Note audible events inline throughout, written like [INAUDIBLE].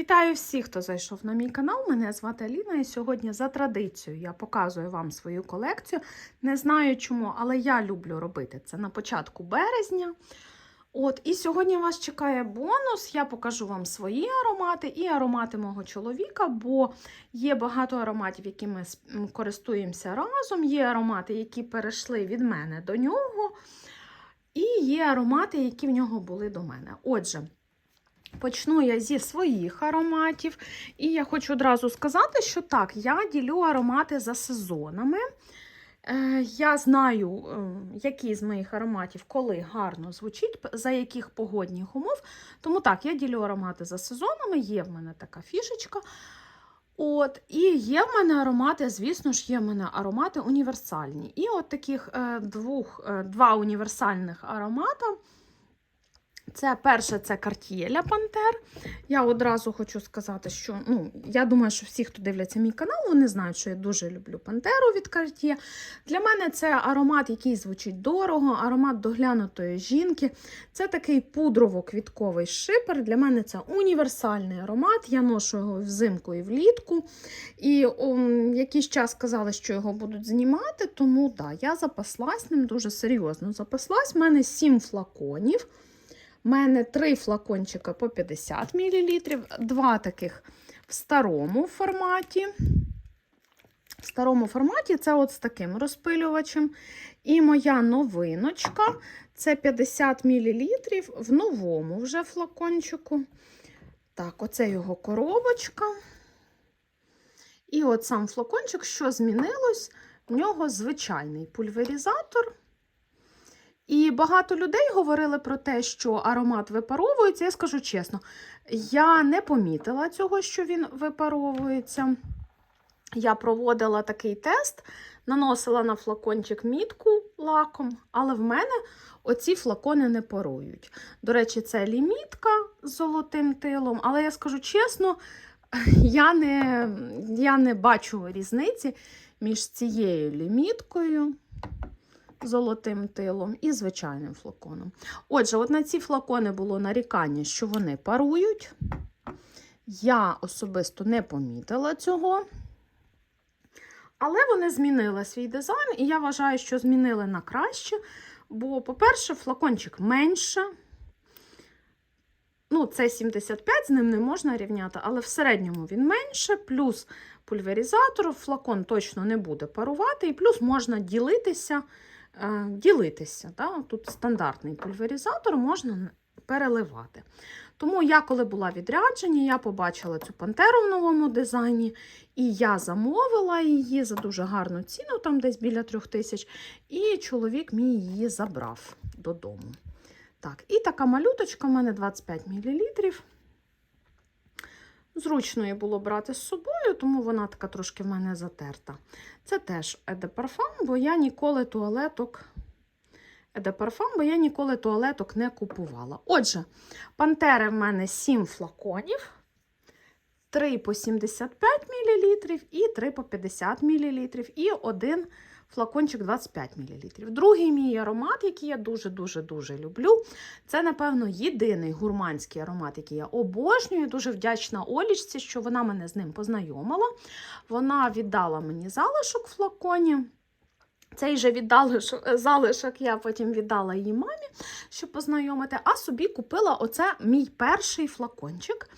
Вітаю всіх, хто зайшов на мій канал. Мене звати Аліна, і сьогодні за традицією я показую вам свою колекцію. Не знаю чому, але я люблю робити це на початку березня. От, І сьогодні вас чекає бонус. Я покажу вам свої аромати і аромати мого чоловіка, бо є багато ароматів, якими ми користуємося разом. Є аромати, які перейшли від мене до нього. І є аромати, які в нього були до мене. Отже, Почну я зі своїх ароматів. І я хочу одразу сказати, що так, я ділю аромати за сезонами. Е, Я знаю, е, які з моїх ароматів коли гарно звучить, за яких погодних умов. Тому так, я ділю аромати за сезонами, є в мене така фішечка. От, і є в мене аромати, звісно ж, є в мене аромати універсальні. І от таких е, двох, два універсальних аромата. Це перше це Cartier Пантер. Я одразу хочу сказати, що ну, я думаю, що всі, хто дивляться мій канал, вони знають, що я дуже люблю пантеру від Cartier. Для мене це аромат, який звучить дорого, аромат доглянутої жінки. Це такий пудрово-квітковий шипер. Для мене це універсальний аромат. Я ношу його взимку і влітку. І ом, якийсь час сказали, що його будуть знімати, тому да, я запаслась ним дуже серйозно запаслась. У мене 7 флаконів. У мене три флакончика по 50 мл, два таких в старому форматі. В старому форматі це от з таким розпилювачем. І моя новиночка це 50 мл в новому вже флакончику. Так, оце його коробочка. І от сам флакончик, що змінилось? В нього звичайний пульверізатор. І багато людей говорили про те, що аромат випаровується. Я скажу чесно, я не помітила цього, що він випаровується. Я проводила такий тест, наносила на флакончик мітку лаком, але в мене оці флакони не парують. До речі, це лімітка з золотим тилом, але я скажу чесно, [LAUGHS] я не, я не бачу різниці між цією ліміткою золотим тилом і звичайним флаконом. Отже, от на ці флакони було нарікання, що вони парують. Я особисто не помітила цього. Але вони змінили свій дизайн, і я вважаю, що змінили на краще. Бо, по-перше, флакончик менше. Ну, це 75, з ним не можна рівняти, але в середньому він менше, плюс пульверізатор, флакон точно не буде парувати, і плюс можна ділитися ділитися. Да? Тут стандартний пульверізатор можна переливати. Тому я, коли була відряджені, я побачила цю пантеру в новому дизайні, і я замовила її за дуже гарну ціну, там десь біля трьох тисяч, і чоловік мій її забрав додому. Так, і така малюточка в мене 25 мл. Зручно її було брати з собою, тому вона така трошки в мене затерта. Це теж Еде Парфам, бо я ніколи туалеток. Еде Парфам, бо я ніколи туалеток не купувала. Отже, пантери в мене 7 флаконів, 3 по 75 мл і 3 по 50 мл, і один флакончик 25 мл. Другий мій аромат, який я дуже-дуже-дуже люблю, це, напевно, єдиний гурманський аромат, який я обожнюю. Дуже вдячна Олічці, що вона мене з ним познайомила. Вона віддала мені залишок в флаконі. Цей же віддалишок, залишок я потім віддала її мамі, щоб познайомити, а собі купила оце мій перший флакончик.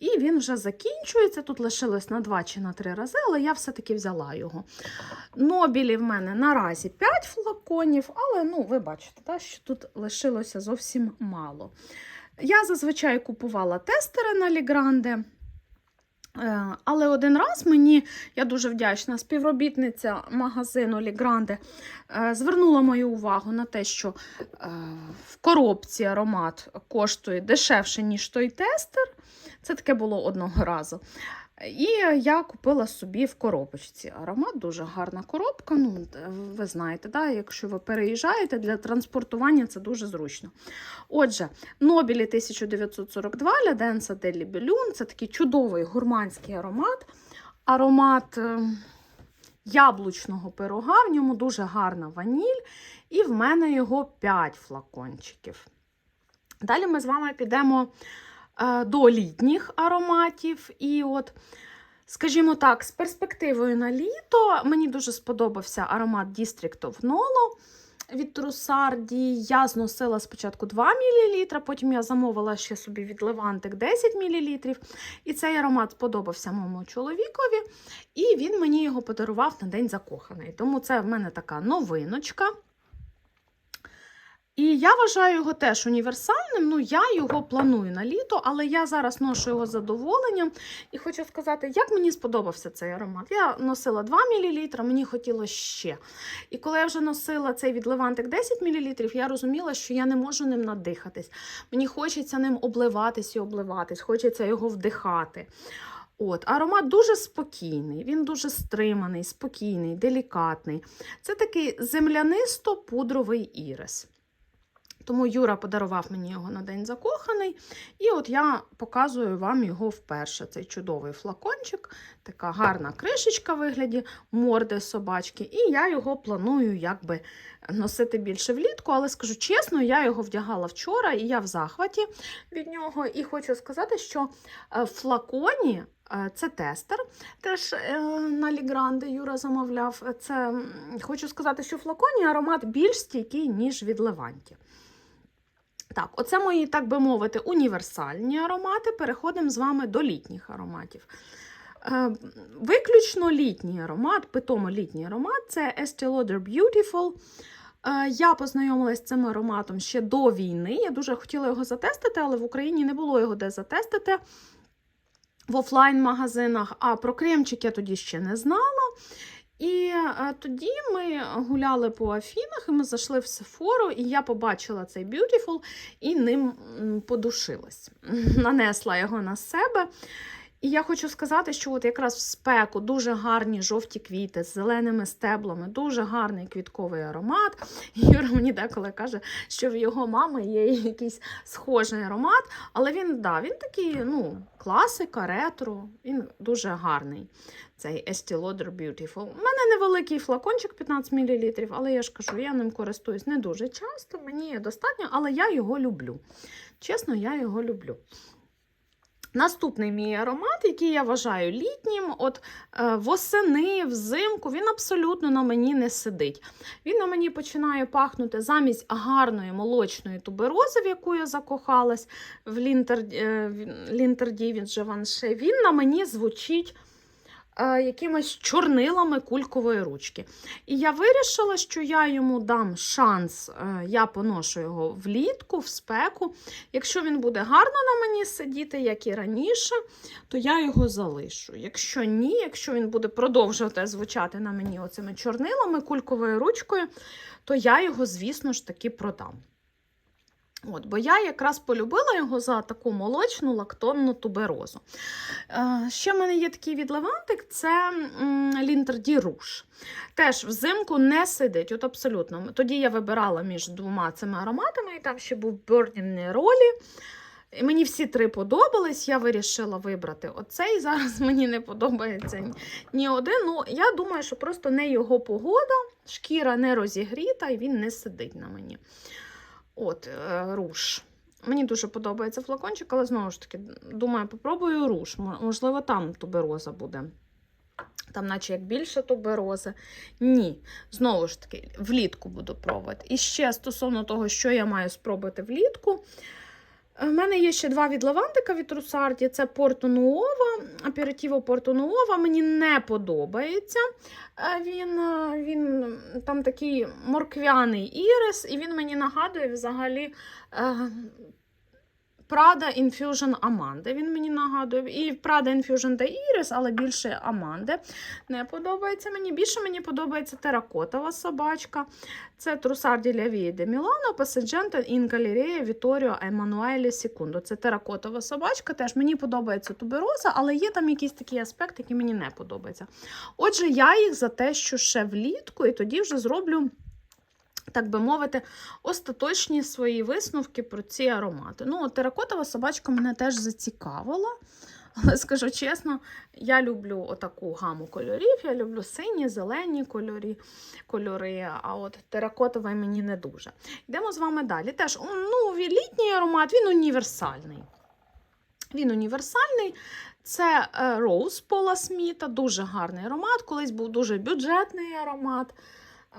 І він вже закінчується. Тут лишилось на 2 чи на 3 рази, але я все-таки взяла його. Нобілі в мене наразі 5 флаконів, але ну, ви бачите, та, що тут лишилося зовсім мало. Я зазвичай купувала тестери на Лігранде. Е, Але один раз мені, я дуже вдячна, співробітниця магазину Лігранде е, звернула мою увагу на те, що е, в коробці аромат коштує дешевше, ніж той тестер. Це таке було одного разу. І я купила собі в коробочці аромат, дуже гарна коробка. Ну, ви знаєте, да, якщо ви переїжджаєте для транспортування, це дуже зручно. Отже, Нобілі 1942 La Densa Deli Belun це такий чудовий гурманський аромат. Аромат е, яблучного пирога, в ньому дуже гарна ваніль, і в мене його 5 флакончиків. Далі ми з вами підемо до літніх ароматів. І от, скажімо так, з перспективою на літо мені дуже сподобався аромат District of Nolo від Трусарді. Я зносила спочатку 2 мл, потім я замовила ще собі від Левантик 10 мл. І цей аромат сподобався моєму чоловікові, і він мені його подарував на День закоханий. Тому це в мене така новиночка. І я вважаю його теж універсальним. Ну, я його планую на літо, але я зараз ношу його з задоволенням. І хочу сказати, як мені сподобався цей аромат. Я носила 2 мл, мені хотілося ще. І коли я вже носила цей від Левантик 10 мл, я розуміла, що я не можу ним надихатись. Мені хочеться ним обливатись і обливатись, хочеться його вдихати. От, Аромат дуже спокійний, він дуже стриманий, спокійний, делікатний. Це такий землянисто-пудровий ірис. Тому Юра подарував мені його на День закоханий. І от я показую вам його вперше. Цей чудовий флакончик, така гарна кришечка в вигляді морди собачки. І я його планую якби носити більше влітку, але скажу чесно, я його вдягала вчора, і я в захваті від нього. І хочу сказати, що в флаконі. е, Це тестер, теж е, на Лігранде Юра замовляв. Це хочу сказати, що в флаконі аромат більш стійкий, ніж від Леванті. Так, оце мої, так би мовити, універсальні аромати. Переходимо з вами до літніх ароматів. Е, Виключно літній аромат, питомо літній аромат це Estee Lauder Beautiful. Е, Я познайомилася з цим ароматом ще до війни. Я дуже хотіла його затестити, але в Україні не було його де затестити в офлайн-магазинах. А про кремчик я тоді ще не знала. І е, тоді ми гуляли по Афінах, і ми зайшли в Сефору, і я побачила цей Beautiful і ним подушилась. [LAUGHS] Нанесла його на себе. І я хочу сказати, що от якраз в спеку дуже гарні жовті квіти з зеленими стеблами, дуже гарний квітковий аромат. [LAUGHS] Юра мені деколи каже, що в його мами є якийсь схожий аромат, але він, да, він такий, ну, класика, ретро, він дуже гарний. Цей Estee Lauder Beautiful. У мене невеликий флакончик 15 мл, але я ж кажу, я ним користуюсь не дуже часто, мені достатньо, але я його люблю. Чесно, я його люблю. Наступний мій аромат, який я вважаю літнім, от е, восени, взимку, він абсолютно на мені не сидить. Він на мені починає пахнути замість гарної молочної туберози, в яку я закохалась в Лінтер, е, в Лінтерді від Живанше. Він на мені звучить якимись чорнилами кулькової ручки. І я вирішила, що я йому дам шанс, е, я поношу його влітку, в спеку. Якщо він буде гарно на мені сидіти, як і раніше, то я його залишу. Якщо ні, якщо він буде продовжувати звучати на мені оцими чорнилами, кульковою ручкою, то я його, звісно ж, таки продам. От, бо я якраз полюбила його за таку молочну лактонну туберозу. Е, ще в мене є такий від Левантик, це Лінтерді Руш. Теж взимку не сидить, от абсолютно. Тоді я вибирала між двома цими ароматами, і там ще був Burning. І Мені всі три подобались, я вирішила вибрати оцей. [LAUGHS] Зараз мені не подобається ні один. Ну, я думаю, що просто не його погода, шкіра не розігріта і він не сидить на мені. От, е, руш. Мені дуже подобається флакончик, але знову ж таки, думаю, попробую руш. Можливо, там тубероза буде. Там, наче як більше туберози. Ні. Знову ж таки, влітку буду пробувати. І ще стосовно того, що я маю спробувати влітку. У мене є ще два від Лавантика від Русарді. Це Порту Нуова, аперитіво Порту Нуова. Мені не подобається. Е, Він, е, він там такий морквяний ірис, і він мені нагадує взагалі е, Prada Infusion Amande. Він мені нагадує. І Prada Infusion та Iris, але більше Amande. Не подобається мені. Більше мені подобається теракотова собачка. Це Трусарді Лявії де Мілано, Пасаджента Ін Галерея Віторіо Еммануелі Секундо. Це теракотова собачка. Теж мені подобається тубероза, але є там якийсь такий аспект, який мені не подобається. Отже, я їх за те, що ще влітку, і тоді вже зроблю. Так би мовити, остаточні свої висновки про ці аромати. Ну, теракотова собачка мене теж зацікавила. Але скажу чесно, я люблю отаку гаму кольорів. Я люблю сині, зелені кольори, кольори, а от теракотовий мені не дуже. Йдемо з вами далі. Теж ну, літній аромат, він універсальний. Він універсальний. Це Rose Пола Сміта, дуже гарний аромат. Колись був дуже бюджетний аромат.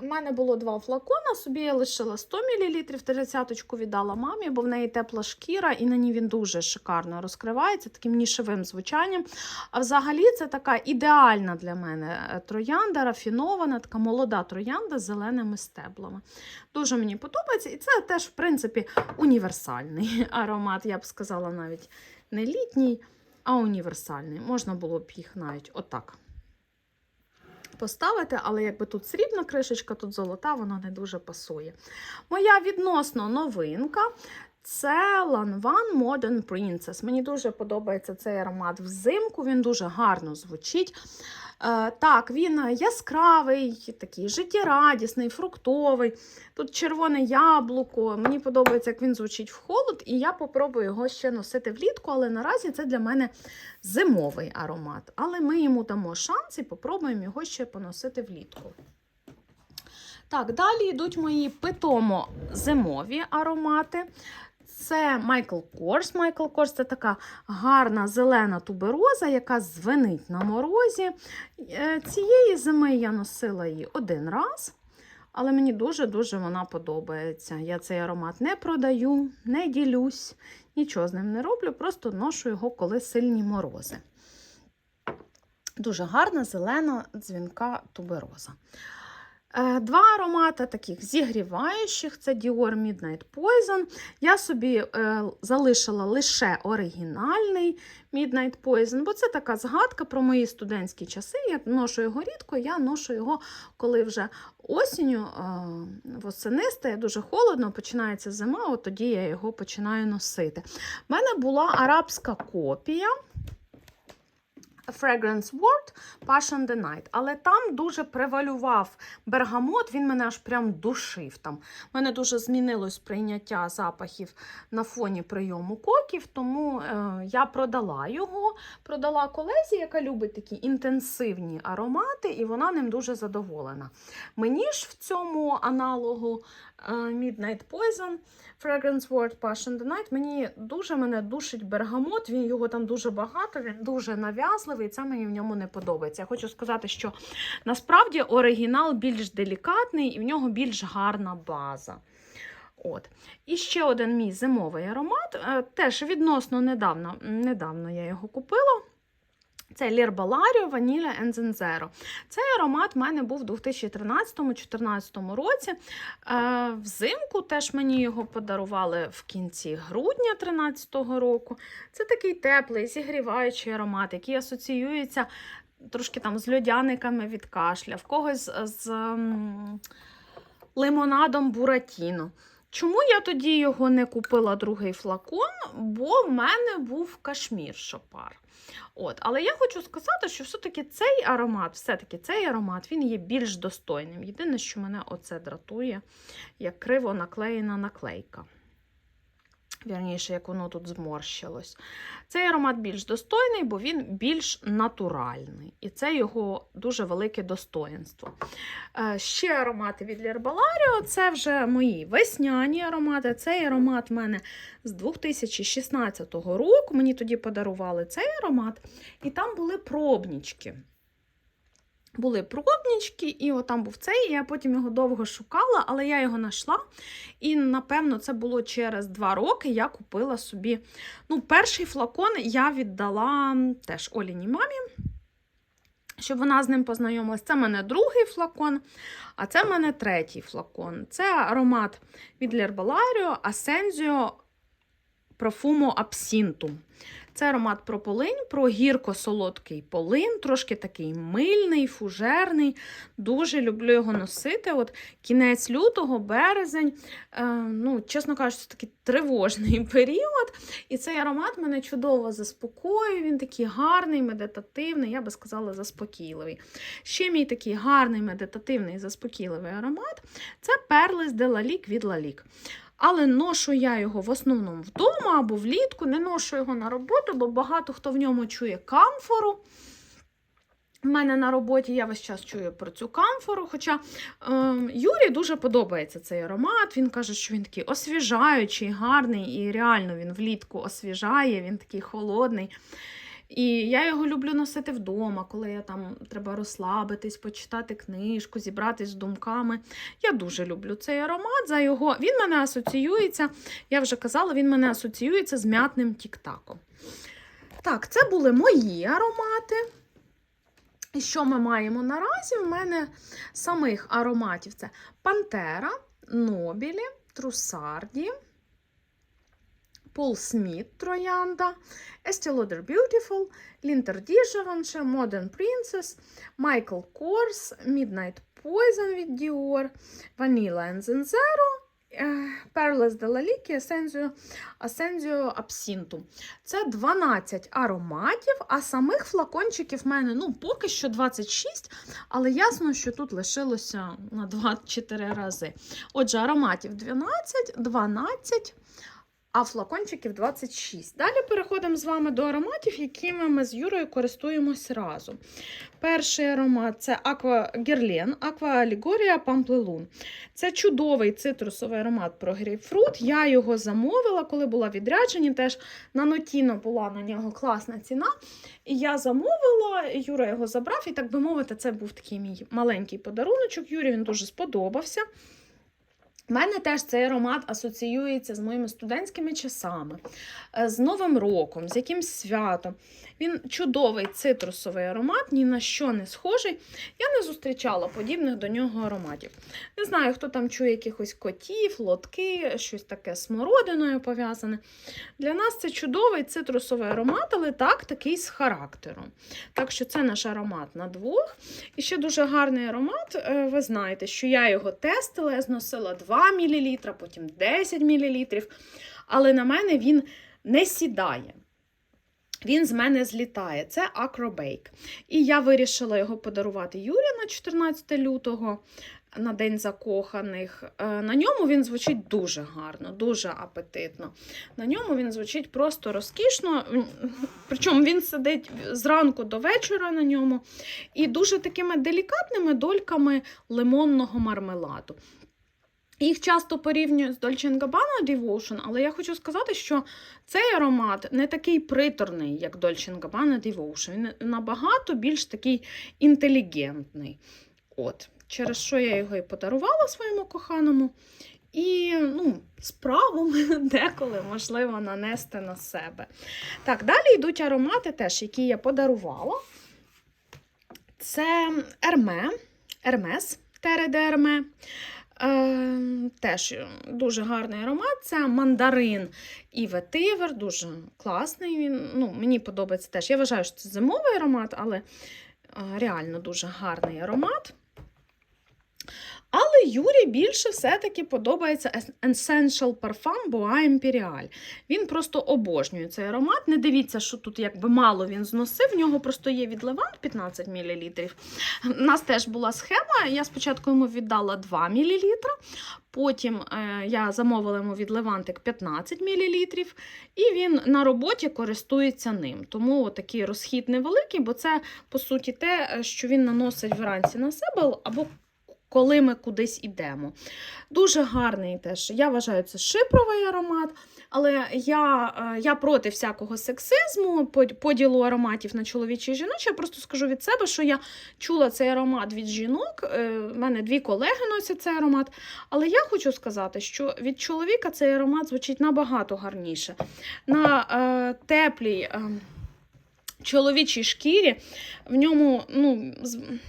У мене було два флакона, собі я лишила 100 мл, 30 віддала мамі, бо в неї тепла шкіра, і на ній він дуже шикарно розкривається, таким нішевим звучанням. А взагалі це така ідеальна для мене е, троянда, рафінована, така молода троянда з зеленими стеблами. Дуже мені подобається. І це теж, в принципі, універсальний [LAUGHS] аромат, я б сказала, навіть не літній, а універсальний. Можна було б їх навіть отак поставити, але якби тут срібна кришечка, тут золота, воно не дуже пасує. Моя відносно новинка. Це Lanvin Modern Princess. Мені дуже подобається цей аромат взимку, він дуже гарно звучить. Е, так, він яскравий, такий життєрадісний, фруктовий. Тут червоне яблуко. Мені подобається, як він звучить в холод, і я попробую його ще носити влітку, але наразі це для мене зимовий аромат. Але ми йому дамо шанс і попробуємо його ще поносити влітку. Так, далі йдуть мої питомо зимові аромати. Це Майкл Корс. Майкл Корс це така гарна зелена тубероза, яка звенить на морозі. Е, Цієї зими я носила її один раз, але мені дуже-дуже вона подобається. Я цей аромат не продаю, не ділюсь, нічого з ним не роблю, просто ношу його, коли сильні морози. Дуже гарна зелена дзвінка тубероза. Е, Два аромати таких зігріваючих це Dior Midnight Poison. Я собі е, залишила лише оригінальний Midnight Poison, бо це така згадка про мої студентські часи. Я ношу його рідко, я ношу його, коли вже осінню е, восени стає дуже холодно, починається зима, от тоді я його починаю носити. У мене була арабська копія. Fragrance World Passion the Night. Але там дуже превалював бергамот, він мене аж прям душив. Там. У мене дуже змінилось прийняття запахів на фоні прийому коків, тому е, я продала його, продала колезі, яка любить такі інтенсивні аромати, і вона ним дуже задоволена. Мені ж в цьому аналогу Midnight Poison Fragrance World Passion the Night. Мені дуже мене душить бергамот, він його там дуже багато, він дуже нав'язливий, і це мені в ньому не подобається. Я хочу сказати, що насправді оригінал більш делікатний і в нього більш гарна база. От. І ще один мій зимовий аромат. е, Теж відносно недавно, недавно я його купила. Це Лірбаларіо Ваніля Ензензеро. Цей аромат в мене був у 2013-2014 році. Е, Взимку теж мені його подарували в кінці грудня 2013 року. Це такий теплий, зігріваючий аромат, який асоціюється трошки там з льодяниками від кашля, в когось з, лимонадом Буратіно. Чому я тоді його не купила другий флакон? Бо в мене був кашмір шопар. От. Але я хочу сказати, що все-таки цей аромат, все-таки цей аромат він є більш достойним. Єдине, що мене оце дратує, як криво наклеєна наклейка. Вірніше, як воно тут зморщилось. Цей аромат більш достойний, бо він більш натуральний. І це його дуже велике достоїнство. Е, Ще аромати від Лірбаларіо це вже мої весняні аромати. Цей аромат в мене з 2016 року. Мені тоді подарували цей аромат, і там були пробнічки. Були пробнички, і отам був цей. Я потім його довго шукала, але я його знайшла. І, напевно, це було через два роки. Я купила собі. Ну, перший флакон я віддала теж Оліній мамі, щоб вона з ним познайомилась. Це в мене другий флакон, а це в мене третій флакон. Це аромат від Лербаларіо Асензіо Профумо Абсінту. Це аромат про полинь, про гірко-солодкий полин, трошки такий мильний, фужерний. Дуже люблю його носити. От Кінець лютого, березень, е, ну, чесно кажучи, це такий тривожний [LAUGHS] період. І цей аромат мене чудово заспокоює. Він такий гарний, медитативний, я би сказала, заспокійливий. Ще мій такий гарний, медитативний, заспокійливий аромат це перлис де Лалік від Лалік. Але ношу я його в основному вдома або влітку, не ношу його на роботу, бо багато хто в ньому чує камфору. в мене на роботі я весь час чую про цю камфору. Хоча е, Юрі дуже подобається цей аромат. Він каже, що він такий освіжаючий, гарний, і реально він влітку освіжає, він такий холодний. І я його люблю носити вдома, коли я там треба розслабитись, почитати книжку, зібратись з думками. Я дуже люблю цей аромат. За його він мене асоціюється. Я вже казала, він мене асоціюється з м'ятним тік-таком. Так, це були мої аромати. І що ми маємо наразі? У мене самих ароматів це Пантера, Нобілі, Трусарді, Пол Сміт Троянда, Estee Lauder Beautiful, Linter Givenchy, Modern Princess, Michael Kors, Midnight Poison від Dior, Vanilla and Zenzero, е, Perles de la Lique, Ascensio Absintu. Це 12 ароматів, а самих флакончиків в мене ну, поки що 26, але ясно, що тут лишилося на 24 рази. Отже, ароматів 12, 12, а флакончиків 26. Далі переходимо з вами до ароматів, якими ми з Юрою користуємось разом. Перший аромат це Aqua Guerlain, Aqua Allegoria Pamplelun. Це чудовий цитрусовий аромат про грейпфрут. Я його замовила, коли була відряджені. Теж на Нотіно була на нього класна ціна. І я замовила, Юра його забрав, і так би мовити, це був такий мій маленький подаруночок. Юрі він дуже сподобався. У мене теж цей аромат асоціюється з моїми студентськими часами, е, з Новим роком, з якимсь святом. Він чудовий цитрусовий аромат, ні на що не схожий. Я не зустрічала подібних до нього ароматів. Не знаю, хто там чує якихось котів, лотки, щось таке смородиною пов'язане. Для нас це чудовий цитрусовий аромат, але так, такий з характером. Так що це наш аромат на двох. І ще дуже гарний аромат. е, Ви знаєте, що я його тестила, я зносила 2 мл, потім 10 мл. Але на мене він не сідає. Він з мене злітає. Це Acrobake. І я вирішила його подарувати Юрі на 14 лютого. На День закоханих. Е, На ньому він звучить дуже гарно, дуже апетитно. На ньому він звучить просто розкішно. Причому він сидить зранку до вечора на ньому. І дуже такими делікатними дольками лимонного мармеладу. Їх часто порівнюють з Dolce Gabbana Devotion, але я хочу сказати, що цей аромат не такий приторний, як Dolce Gabbana Devotion. Він набагато більш такий інтелігентний. От, через що я його і подарувала своєму коханому. І ну, справу [LAUGHS] деколи можливо нанести на себе. Так, далі йдуть аромати, теж, які я подарувала. Це Ерме, Ермес, Тере де Ерме. Е, теж дуже гарний аромат. Це мандарин і ветивер, дуже класний. Він, ну, Мені подобається теж. Я вважаю, що це зимовий аромат, але е, реально дуже гарний аромат. Але Юрі більше все-таки подобається Essential Parfum Boa Imperial. Він просто обожнює цей аромат. Не дивіться, що тут якби мало він зносив. В нього просто є від Левант 15 мл. У нас теж була схема. Я спочатку йому віддала 2 мл, потім е, я замовила йому від Левантик 15 мл, і він на роботі користується ним. Тому такий розхід невеликий, бо це, по суті, те, що він наносить вранці на себе або коли ми кудись ідемо. Дуже гарний теж. Я вважаю, це шипровий аромат, але я е, я проти всякого сексизму, поділу ароматів на чоловічі і жіночі. Я просто скажу від себе, що я чула цей аромат від жінок. У мене дві колеги носять цей аромат. Але я хочу сказати, що від чоловіка цей аромат звучить набагато гарніше. На е, теплій. Е, чоловічій шкірі, в ньому ну,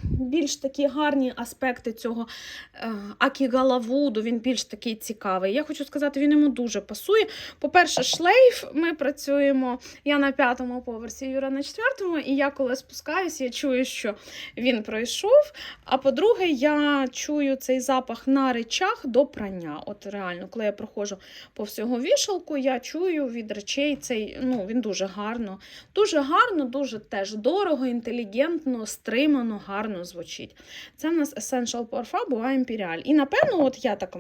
більш такі гарні аспекти цього е, акігалавуду, він більш такий цікавий. Я хочу сказати, він йому дуже пасує. По-перше, шлейф ми працюємо. Я на п'ятому поверсі, Юра на четвертому, і я коли спускаюся, я чую, що він пройшов. А по-друге, я чую цей запах на речах до прання. От реально, коли я проходжу по всього вішалку, я чую від речей цей, ну, він дуже гарно, дуже гарно приємно, дуже теж дорого, інтелігентно, стримано, гарно звучить. Це в нас Essential Parfum Imperial. І напевно, от я так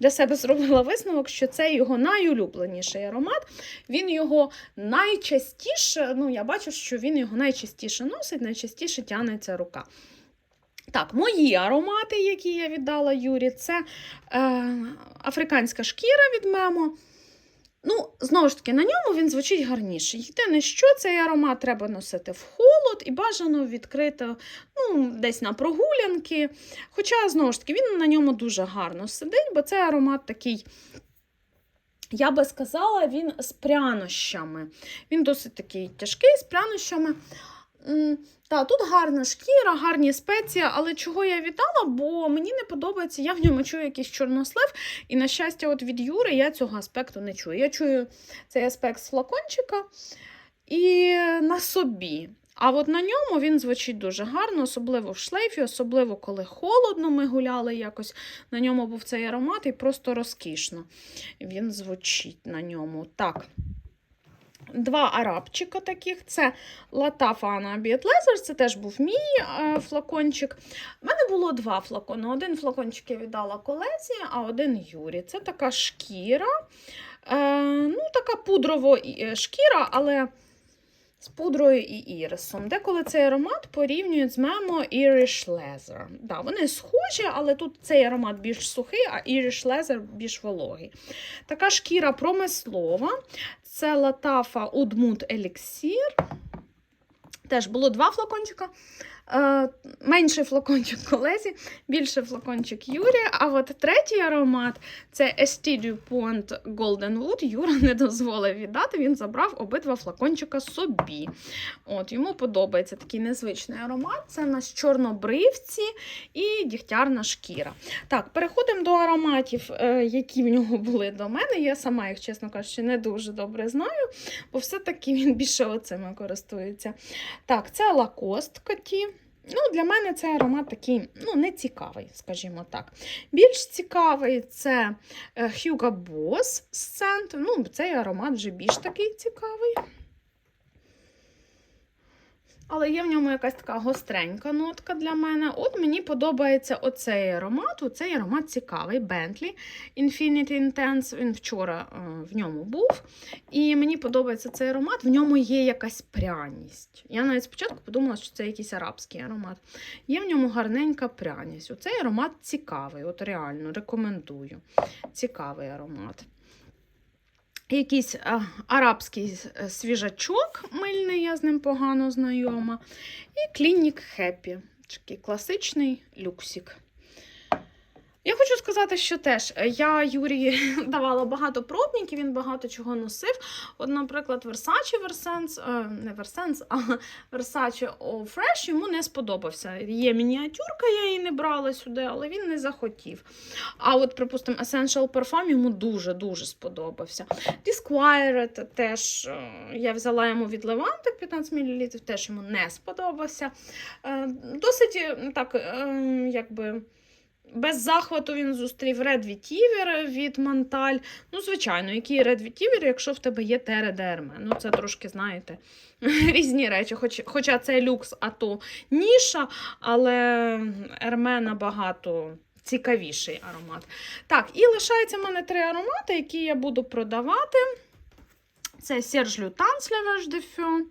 для себе зробила висновок, що це його найулюбленіший аромат. Він його найчастіше, ну я бачу, що він його найчастіше носить, найчастіше тягнеться рука. Так, мої аромати, які я віддала Юрі, це е, африканська шкіра від Мемо. Ну, знову ж таки, на ньому він звучить гарніше. Єдине, що цей аромат треба носити в холод і бажано відкрито ну, десь на прогулянки. Хоча, знову ж таки, він на ньому дуже гарно сидить, бо це аромат такий. Я би сказала, він з прянощами. Він досить такий тяжкий з прянощами. Та, тут гарна шкіра, гарні спеції, але чого я віддала, бо мені не подобається, я в ньому чую якийсь чорнослив, і, на щастя, от від Юри я цього аспекту не чую. Я чую цей аспект з флакончика і на собі. А от на ньому він звучить дуже гарно, особливо в шлейфі, особливо коли холодно ми гуляли якось. На ньому був цей аромат і просто розкішно. Він звучить на ньому. Так. Два арабчика таких. Це Латафа Анабіет Лезер, це теж був мій е, флакончик. У мене було два флакони. Один флакончик я віддала колезі, а один Юрі. Це така шкіра. Е, ну, така пудрово е, шкіра, але з пудрою і ірисом. Деколи цей аромат порівнюють з мемо Irish Leather. Да, вони схожі, але тут цей аромат більш сухий, а Irish Leather більш вологий. Така шкіра промислова. Це Латафа Удмут Еліксір. Теж було два флакончика. Е, менший флакончик колезі, більший флакончик Юрі. А от третій аромат це Estee Dupont Golden Wood. Юра не дозволив віддати, він забрав обидва флакончика собі. От, Йому подобається такий незвичний аромат. Це в нас чорнобривці і дігтярна шкіра. Так, переходимо до ароматів, е, які в нього були до мене. Я сама їх, чесно кажучи, не дуже добре знаю, бо все-таки він більше оцими користується. Так, це Lacoste коті. Ну, Для мене цей аромат такий ну, не цікавий, скажімо так. Більш цікавий це е, Hugo Boss Scent. Ну, цей аромат вже більш такий цікавий. Але є в ньому якась така гостренька нотка для мене. От мені подобається оцей аромат. Оцей аромат цікавий. Bentley Infinity Intense. Він вчора е, в ньому був. І мені подобається цей аромат. В ньому є якась пряність. Я навіть спочатку подумала, що це якийсь арабський аромат. Є в ньому гарненька пряність. Оцей аромат цікавий. От реально рекомендую. Цікавий аромат. Якийсь арабський е, свіжачок мильний, я з ним погано знайома. І клінік Хеппі. Такий класичний люксик. Я хочу сказати, що теж е, я Юрії [LAUGHS] давала багато пробників, він багато чого носив. От, наприклад, Versace Versense, е, не Versense, а [LAUGHS] Versace All Fresh йому не сподобався. Є мініатюрка, я її не брала сюди, але він не захотів. А от, припустимо, Essential Parfum йому дуже-дуже сподобався. Disquired теж е, я взяла йому від Леванти 15 мл, теж йому не сподобався. Досить так, е, якби. Без захвату він зустрів Red Vetiver від Монталь. Ну, звичайно, який Red Vetiver, якщо в тебе є Тере Дерме. Ну, це трошки, знаєте, [LAUGHS] різні речі. Хоч, хоча це люкс, а то ніша, але Ерме набагато цікавіший аромат. Так, і лишається в мене три аромати, які я буду продавати. Це Serge Le Veuve de.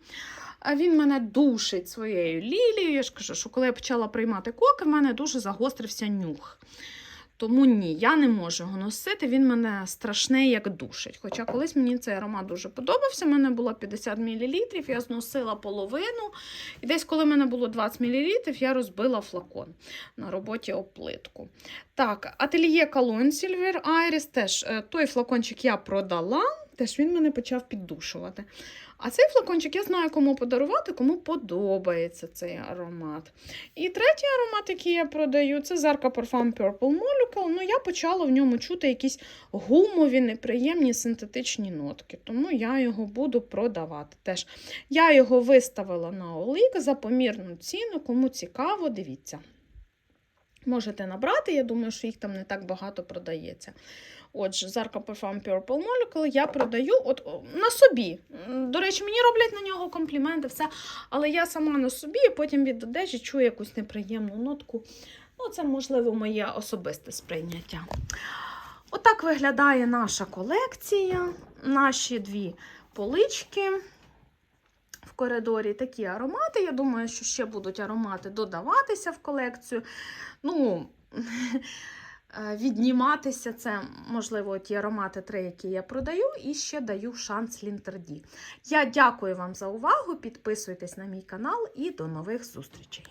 А Він мене душить своєю лілією. Я ж кажу, що коли я почала приймати коки, в мене дуже загострився нюх. Тому ні, я не можу його носити, він мене страшний, як душить. Хоча колись мені цей аромат дуже подобався. У мене було 50 мл, я зносила половину. І десь, коли в мене було 20 мл, я розбила флакон на роботі об плитку. Так, ательє Cologne Silver Iris теж е, той флакончик я продала, теж він мене почав піддушувати. А цей флакончик я знаю, кому подарувати, кому подобається цей аромат. І третій аромат, який я продаю, це Zarka Parfum Purple Molecule. Ну, я почала в ньому чути якісь гумові, неприємні синтетичні нотки, тому я його буду продавати. Теж я його виставила на Олик за помірну ціну. Кому цікаво, дивіться. Можете набрати, я думаю, що їх там не так багато продається. Отже, Zarka Parfum Purple Molecule я продаю от на собі. До речі, мені роблять на нього компліменти, все. Але я сама на собі, потім від одежі чую якусь неприємну нотку. Ну, це, можливо, моє особисте сприйняття. Отак виглядає наша колекція, наші дві полички коридорі. Такі аромати. Я думаю, що ще будуть аромати додаватися в колекцію. Ну, [LAUGHS] е, відніматися це, можливо, ті аромати, три, які я продаю, і ще даю шанс Лінтерді. Я дякую вам за увагу. Підписуйтесь на мій канал і до нових зустрічей.